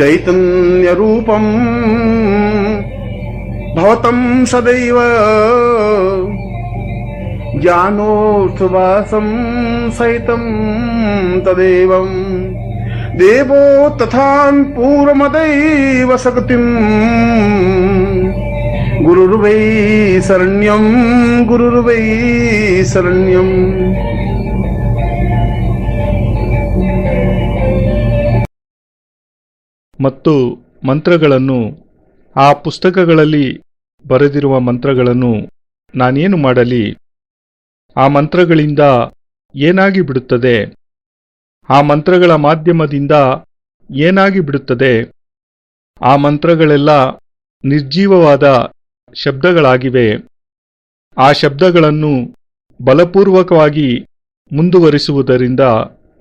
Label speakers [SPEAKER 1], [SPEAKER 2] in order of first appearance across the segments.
[SPEAKER 1] चैतन्यरूपम् भवतं सदैव ज्ञानोत्सवासं सहितं तदेवम् देवो तथान् पूर्वमदैव शक्तिम् गुरुर्वै शरण्यं गुरुर्वै शरण्यम्
[SPEAKER 2] ಮತ್ತು ಮಂತ್ರಗಳನ್ನು ಆ ಪುಸ್ತಕಗಳಲ್ಲಿ ಬರೆದಿರುವ ಮಂತ್ರಗಳನ್ನು ನಾನೇನು ಮಾಡಲಿ? ಆ ಮಂತ್ರಗಳಿಂದ ಏನಾಗಿ ಬಿಡುತ್ತದೆ? ಆ ಮಂತ್ರಗಳ ಮಾಧ್ಯಮದಿಂದ ಏನಾಗಿ ಬಿಡುತ್ತದೆ? ಆ ಮಂತ್ರಗಳೆಲ್ಲ ನಿರ್ಜೀವವಾದ ಶಬ್ದಗಳಾಗಿವೆ. ಆ ಶಬ್ದಗಳನ್ನು ಬಲಪೂರ್ವಕವಾಗಿ ಮುಂದುವರಿಸುವುದರಿಂದ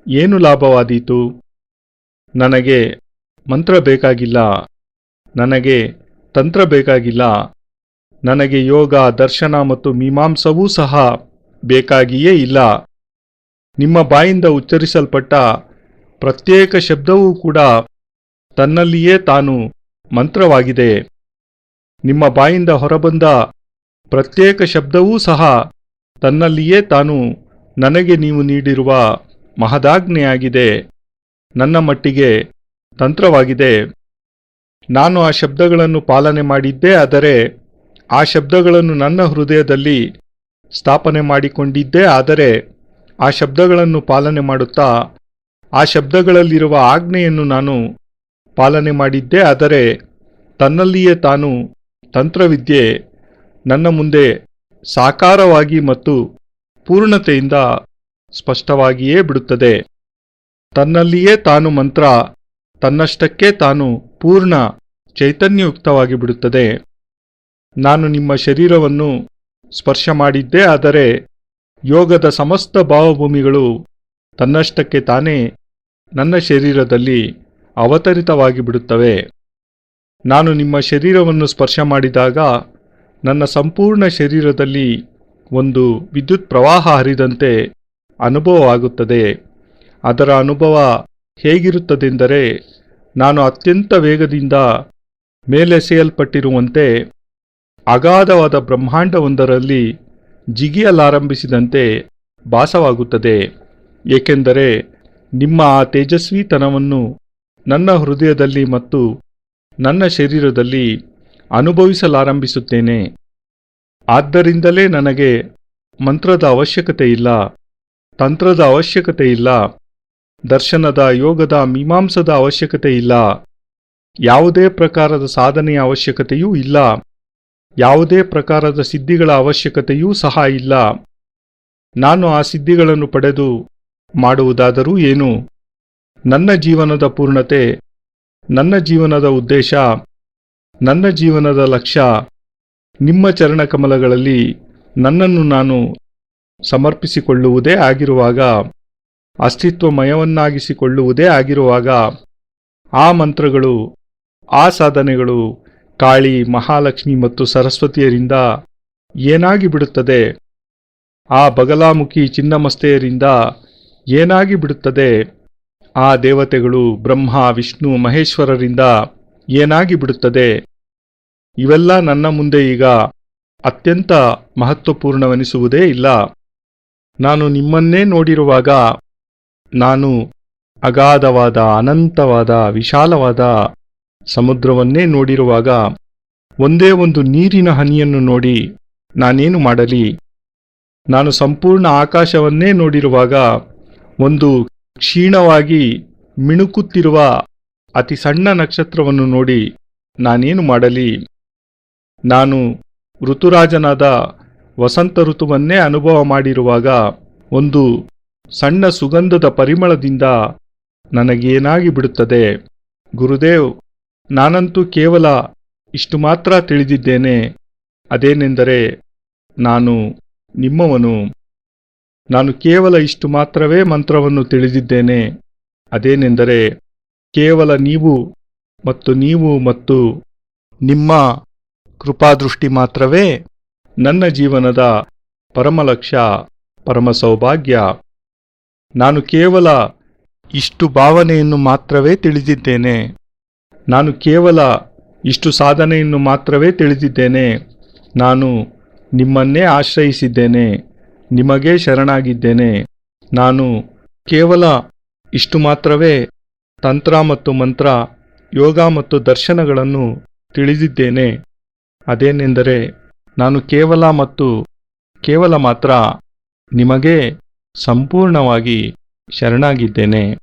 [SPEAKER 2] ಏನು ಲಾಭವಾದೀತು? ನನಗೆ ಮಂತ್ರ ಬೇಕಾಗಿಲ್ಲ. ನನಗೆ ತಂತ್ರ ಬೇಕಾಗಿಲ್ಲ. ನನಗೆ ಯೋಗ, ದರ್ಶನ ಮತ್ತು ಮೀಮಾಂಸವೂ ಸಹ ಬೇಕಾಗಿಯೇ ಇಲ್ಲ. ನಿಮ್ಮ ಬಾಯಿಂದ ಉಚ್ಚರಿಸಲ್ಪಟ್ಟ ಪ್ರತ್ಯೇಕ ಶಬ್ದವೂ ಕೂಡ ತನ್ನಲ್ಲಿಯೇ ತಾನು ಮಂತ್ರವಾಗಿದೆ. ನಿಮ್ಮ ಬಾಯಿಂದ ಹೊರಬಂದ ಪ್ರತ್ಯೇಕ ಶಬ್ದವೂ ಸಹ ತನ್ನಲ್ಲಿಯೇ ತಾನು ನನಗೆ ನೀವು ನೀಡಿರುವ ಮಹದಾಜ್ಞೆಯಾಗಿದೆ. ನನ್ನ ಮಟ್ಟಿಗೆ ತಂತ್ರವಾಗಿದೆ. ನಾನು ಆ ಶಬ್ದಗಳನ್ನು ಪಾಲನೆ ಮಾಡಿದ್ದೇ ಆದರೆ ಆ ಶಬ್ದಗಳನ್ನು ನನ್ನ ಹೃದಯದಲ್ಲಿ ಸ್ಥಾಪನೆ ಮಾಡಿಕೊಂಡಿದ್ದೇ ಆದರೆ ಆ ಶಬ್ದಗಳನ್ನು ಪಾಲನೆ ಮಾಡುತ್ತಾ, ಆ ಶಬ್ದಗಳಲ್ಲಿರುವ ಆಜ್ಞೆಯನ್ನು ನಾನು ಪಾಲನೆ ಮಾಡಿದ್ದೇ ಆದರೆ ತನ್ನಲ್ಲಿಯೇ ತಾನು ತಂತ್ರವಿದ್ಯೆ ನನ್ನ ಮುಂದೆ ಸಾಕಾರವಾಗಿ ಮತ್ತು ಪೂರ್ಣತೆಯಿಂದ ಸ್ಪಷ್ಟವಾಗಿಯೇ ಬಿಡುತ್ತದೆ. ತನ್ನಲ್ಲಿಯೇ ತಾನು ಮಂತ್ರ ತನ್ನಷ್ಟಕ್ಕೆ ತಾನು ಪೂರ್ಣ ಚೈತನ್ಯಯುಕ್ತವಾಗಿ ಬಿಡುತ್ತದೆ ನಾನು ನಿಮ್ಮ ಶರೀರವನ್ನು ಸ್ಪರ್ಶ ಮಾಡಿದ್ದೇ ಆದರೆ ಯೋಗದ ಸಮಸ್ತ ಭಾವಭೂಮಿಗಳು ತನ್ನಷ್ಟಕ್ಕೆ ತಾನೇ ನನ್ನ ಶರೀರದಲ್ಲಿ ಅವತರಿತವಾಗಿ ಬಿಡುತ್ತವೆ ನಾನು ನಿಮ್ಮ ಶರೀರವನ್ನು ಸ್ಪರ್ಶ ಮಾಡಿದಾಗ ನನ್ನ ಸಂಪೂರ್ಣ ಶರೀರದಲ್ಲಿ ಒಂದು ವಿದ್ಯುತ್ ಪ್ರವಾಹ ಹರಿದಂತೆ ಅನುಭವವಾಗುತ್ತದೆ. ಅದರ ಅನುಭವ ಹೇಗಿರುತ್ತದೆಂದರೆ ನಾನು ಅತ್ಯಂತ ವೇಗದಿಂದ ಮೇಲೆಸೆಯಲ್ಪಟ್ಟಿರುವಂತೆ ಅಗಾಧವಾದ ಬ್ರಹ್ಮಾಂಡವೊಂದರಲ್ಲಿ ಜಿಗಿಯಲಾರಂಭಿಸಿದಂತೆ ಭಾಸವಾಗುತ್ತದೆ. ಏಕೆಂದರೆ ನಿಮ್ಮ ಆ ತೇಜಸ್ವಿತನವನ್ನು ನನ್ನ ಹೃದಯದಲ್ಲಿ ಮತ್ತು ನನ್ನ ಶರೀರದಲ್ಲಿ ಅನುಭವಿಸಲಾರಂಭಿಸುತ್ತೇನೆ. ಆದ್ದರಿಂದಲೇ ನನಗೆ ಮಂತ್ರದ ಅವಶ್ಯಕತೆ ಇಲ್ಲ ತಂತ್ರದ ಅವಶ್ಯಕತೆ ಇಲ್ಲ ದರ್ಶನದ ಯೋಗದ ಮೀಮಾಂಸದ ಅವಶ್ಯಕತೆ ಇಲ್ಲ. ಯಾವುದೇ ಪ್ರಕಾರದ ಸಾಧನೆಯ ಅವಶ್ಯಕತೆಯೂ ಇಲ್ಲ. ಯಾವುದೇ ಪ್ರಕಾರದ ಸಿದ್ಧಿಗಳ ಅವಶ್ಯಕತೆಯೂ ಸಹ ಇಲ್ಲ. ನಾನು ಆ ಸಿದ್ಧಿಗಳನ್ನು ಪಡೆದು ಮಾಡುವುದಾದರೂ ಏನು? ನನ್ನ ಜೀವನದ ಪೂರ್ಣತೆ, ನನ್ನ ಜೀವನದ ಉದ್ದೇಶ, ನನ್ನ ಜೀವನದ ಲಕ್ಷ್ಯ, ನಿಮ್ಮ ಚರಣಕಮಲಗಳಲ್ಲಿ ನನ್ನನ್ನು ನಾನು ಸಮರ್ಪಿಸಿಕೊಳ್ಳುವುದೇ ಆಗಿರುವಾಗ ಅಸ್ತಿತ್ವಮಯವನ್ನಾಗಿಸಿಕೊಳ್ಳುವುದೇ ಆಗಿರುವಾಗ ಆ ಮಂತ್ರಗಳು, ಆ ಸಾಧನೆಗಳು ಕಾಳಿ, ಮಹಾಲಕ್ಷ್ಮಿ ಮತ್ತು ಸರಸ್ವತಿಯರಿಂದ ಏನಾಗಿ ಬಿಡುತ್ತದೆ ಆ ಬಗಲಾಮುಖಿ ಚಿನ್ನಮಸ್ತೆಯರಿಂದ ಏನಾಗಿ ಬಿಡುತ್ತದೆ ಆ ದೇವತೆಗಳು ಬ್ರಹ್ಮ, ವಿಷ್ಣು, ಮಹೇಶ್ವರರಿಂದ ಏನಾಗಿ ಬಿಡುತ್ತದೆ ಇವೆಲ್ಲ ನನ್ನ ಮುಂದೆ ಈಗ ಅತ್ಯಂತ ಮಹತ್ವಪೂರ್ಣವೆನಿಸುವುದೇ ಇಲ್ಲ. ನಾನು ನಿಮ್ಮನ್ನೇ ನೋಡಿರುವಾಗ ನಾನು ಅಗಾಧವಾದ, ಅನಂತವಾದ, ವಿಶಾಲವಾದ ಸಮುದ್ರವನ್ನೇ ನೋಡಿರುವಾಗ ಒಂದೇ ಒಂದು ನೀರಿನ ಹನಿಯನ್ನು ನೋಡಿ ನಾನೇನು ಮಾಡಲಿ? ನಾನು ಸಂಪೂರ್ಣ ಆಕಾಶವನ್ನೇ ನೋಡಿರುವಾಗ ಒಂದು ಕ್ಷೀಣವಾಗಿ ಮಿಣುಕುತ್ತಿರುವ ಅತಿ ಸಣ್ಣ ನಕ್ಷತ್ರವನ್ನು ನೋಡಿ ನಾನೇನು ಮಾಡಲಿ? ನಾನು ಋತುರಾಜನಾದ ವಸಂತ ಋತುವನ್ನೇ ಅನುಭವ ಮಾಡಿರುವಾಗ ಒಂದು ಸಣ್ಣ ಸುಗಂಧದ ಪರಿಮಳದಿಂದ ನನಗೇನಾಗಿ ಬಿಡುತ್ತದೆ? ಗುರುದೇವ್, ನಾನಂತೂ ಕೇವಲ ಇಷ್ಟು ಮಾತ್ರ ತಿಳಿದಿದ್ದೇನೆ. ಅದೇನೆಂದರೆ, ನಾನು ನಿಮ್ಮವನು. ನಾನು ಕೇವಲ ಇಷ್ಟು ಮಾತ್ರವೇ ಮಂತ್ರವನ್ನು ತಿಳಿದಿದ್ದೇನೆ. ಅದೇನೆಂದರೆ, ಕೇವಲ ನೀವು ಮತ್ತು ನೀವು ಮತ್ತು ನಿಮ್ಮ ಕೃಪಾದೃಷ್ಟಿ ಮಾತ್ರವೇ ನನ್ನ ಜೀವನದ ಪರಮಲಕ್ಷ್ಯ ಪರಮ ಸೌಭಾಗ್ಯ ನಾನು ಕೇವಲ ಇಷ್ಟು ಭಾವನೆಯನ್ನು ಮಾತ್ರವೇ ತಿಳಿದಿದ್ದೇನೆ. ನಾನು ಕೇವಲ ಇಷ್ಟು ಸಾಧನೆಯನ್ನು ಮಾತ್ರವೇ ತಿಳಿದಿದ್ದೇನೆ. ನಾನು ನಿಮ್ಮನ್ನೇ ಆಶ್ರಯಿಸಿದ್ದೇನೆ. ನಿಮಗೇ ಶರಣಾಗಿದ್ದೇನೆ. ನಾನು ಕೇವಲ ಇಷ್ಟು ಮಾತ್ರವೇ ತಂತ್ರ ಮತ್ತು ಮಂತ್ರ, ಯೋಗ ಮತ್ತು ದರ್ಶನಗಳನ್ನು ತಿಳಿದಿದ್ದೇನೆ. ಅದೇನೆಂದರೆ, ನಾನು ಕೇವಲ ಮತ್ತು ಕೇವಲ ಮಾತ್ರ ನಿಮಗೇ ಸಂಪೂರ್ಣವಾಗಿ ಶರಣಾಗಿದ್ದೇನೆ.